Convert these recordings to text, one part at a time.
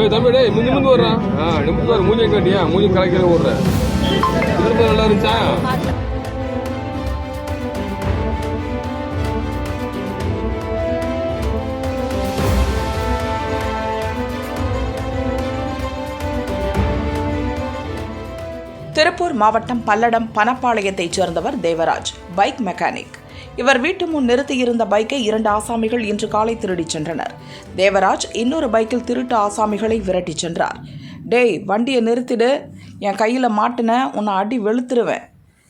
ஏய் தம்பி டேய் முந்தி முந்தி வர்றான் ஆ நிமிந்து வர மூஞ்சி காட்டியா மூஞ்சி கலக்கிற ஓடுற. திரும்ப நல்லா இருந்துச்சா? திருப்பூர் மாவட்டம் பல்லடம் பனப்பாளையத்தைச் சேர்ந்தவர் தேவராஜ் பைக் மெக்கானிக். இவர் வீட்டு முன் நிறுத்தியிருந்த பைக்கை இரண்டு ஆசாமிகள் இன்று காலை திருடிச் சென்றனர். தேவராஜ் இன்னொரு பைக்கில் திருட்டு ஆசாமிகளை விரட்டிச் சென்றார். டேய் வண்டியை நிறுத்திடு. என் கையில் மாட்டின உன்னை அடி வெளுத்துருவேன்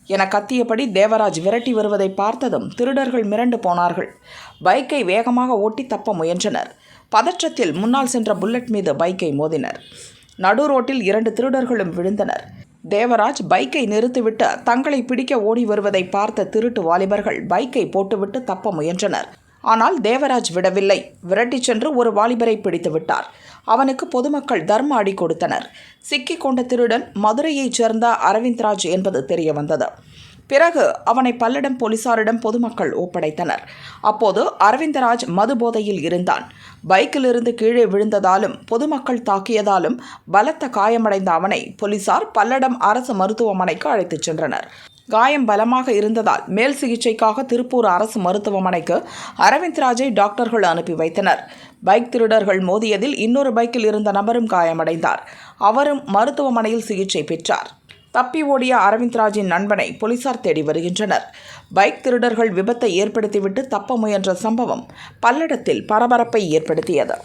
என கத்தியபடி தேவராஜ் விரட்டி வருவதை பார்த்ததும் திருடர்கள் மிரண்டு போனார்கள். பைக்கை வேகமாக ஓட்டி தப்ப முயன்றனர். பதற்றத்தில் முன்னால் சென்ற புல்லட் மீது பைக்கை மோதினர். நடு ரோட்டில் இரண்டு திருடர்களும் விழுந்தனர். தேவராஜ் பைக்கை நிறுத்திவிட்டு தங்களை பிடிக்க ஓடி வருவதை பார்த்த திருட்டு வாலிபர்கள் பைக்கை போட்டுவிட்டு தப்ப முயன்றனர். ஆனால் தேவராஜ் விடவில்லை. விரட்டிச் சென்று ஒரு வாலிபரை பிடித்து விட்டார். அவனுக்கு பொதுமக்கள் தர்ம அடி கொடுத்தனர். சிக்கிக் கொண்ட திருடன் மதுரையைச் சேர்ந்த அரவிந்த்ராஜ் என்பது தெரிய வந்தது. பிறகு அவனை பல்லடம் போலீசாரிடம் பொதுமக்கள் ஒப்படைத்தனர். அப்போது அரவிந்தராஜ் மது போதையில் இருந்தான். பைக்கிலிருந்து கீழே விழுந்ததாலும் பொதுமக்கள் தாக்கியதாலும் பலத்த காயமடைந்த அவனை போலீசார் பல்லடம் அரசு மருத்துவமனைக்கு அழைத்துச் சென்றனர். காயம் பலமாக இருந்ததால் மேல் சிகிச்சைக்காக திருப்பூர் அரசு மருத்துவமனைக்கு அரவிந்த்ராஜை டாக்டர்கள் அனுப்பி வைத்தனர். பைக் திருடர்கள் மோதியதில் இன்னொரு பைக்கில் இருந்த நபரும் காயமடைந்தார். அவரும் மருத்துவமனையில் சிகிச்சை பெற்றார். தப்பி ஓடிய அரவிந்த்ராஜின் நண்பனை போலீசார் தேடி வருகின்றனர். பைக் திருடர்கள் விபத்தை ஏற்படுத்திவிட்டு தப்ப முயன்ற சம்பவம் பல்லடத்தில் பரபரப்பை ஏற்படுத்தியது.